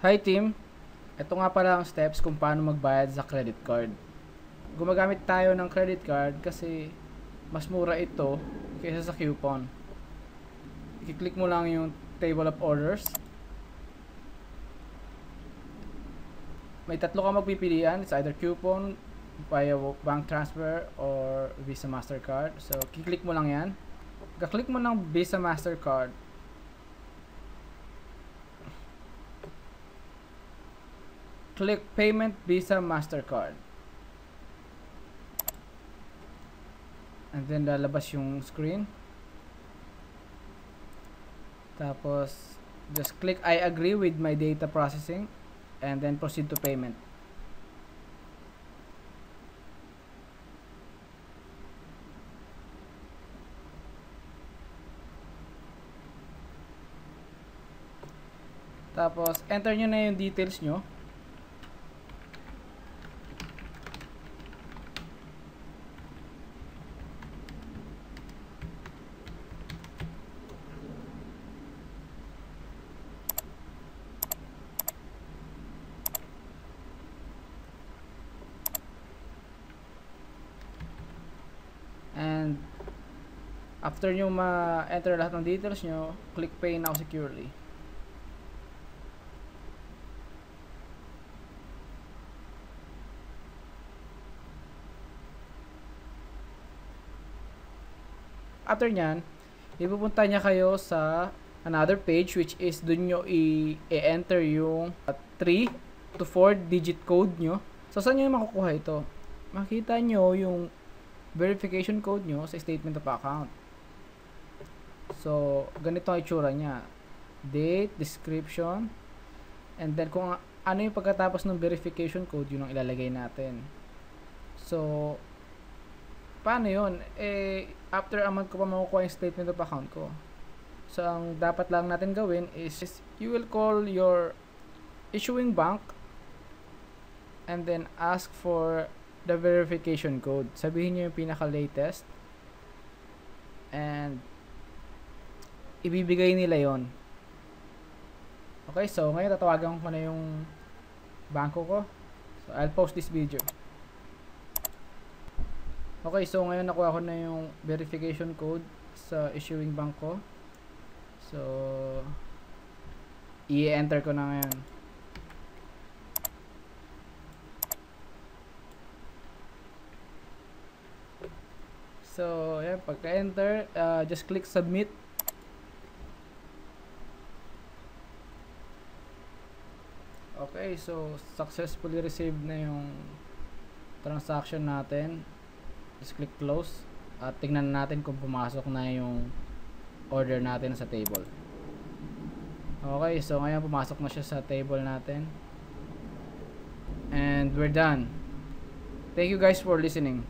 Hi team! Ito nga pala ang steps kung paano magbayad sa credit card. Gumagamit tayo ng credit card kasi mas mura ito kaysa sa coupon. I-click mo lang yung table of orders. May tatlo ka magpipilian. It's either coupon, via bank transfer, or Visa Mastercard. So, kiklik mo lang yan. Kaklik mo ng Visa Mastercard. Click payment Visa Mastercard. And then lalabas yung screen. Tapos just click I agree with my data processing and then proceed to payment. Tapos enter nyo na yung details nyo. And after nyo ma-enter lahat ng details nyo, click pay now securely. After nyan, ipupunta niya kayo sa another page which is dun nyo i-enter yung 3 to 4 digit code nyo. So, saan nyo makukuha ito? Makita nyo yung verification code nyo sa statement of account. So, ganito ang itsura niya. Date, description, and then kung ano yung pagkatapos ng verification code, yun ang ilalagay natin. So, paano yun? Eh, after a month ko pa makukuha yung statement of account ko. So, ang dapat lang natin gawin is, you will call your issuing bank and then ask for the verification code. Sabihin nyo yung pinaka-latest and ibibigay nila yon. Okay, so ngayon tatawagan ko na yung banko ko. So, I'll post this video. Okay, so ngayon nakuha ko na yung verification code sa issuing bank ko. So, i-enter ko na ngayon. So, yan, pagka-enter, uh, just click submit. Okay, so successfully received na yung transaction natin. Just click close at tingnan natin kung pumasok na yung order natin sa table. Okay, so ngayon pumasok na siya sa table natin. And we're done. Thank you guys for listening.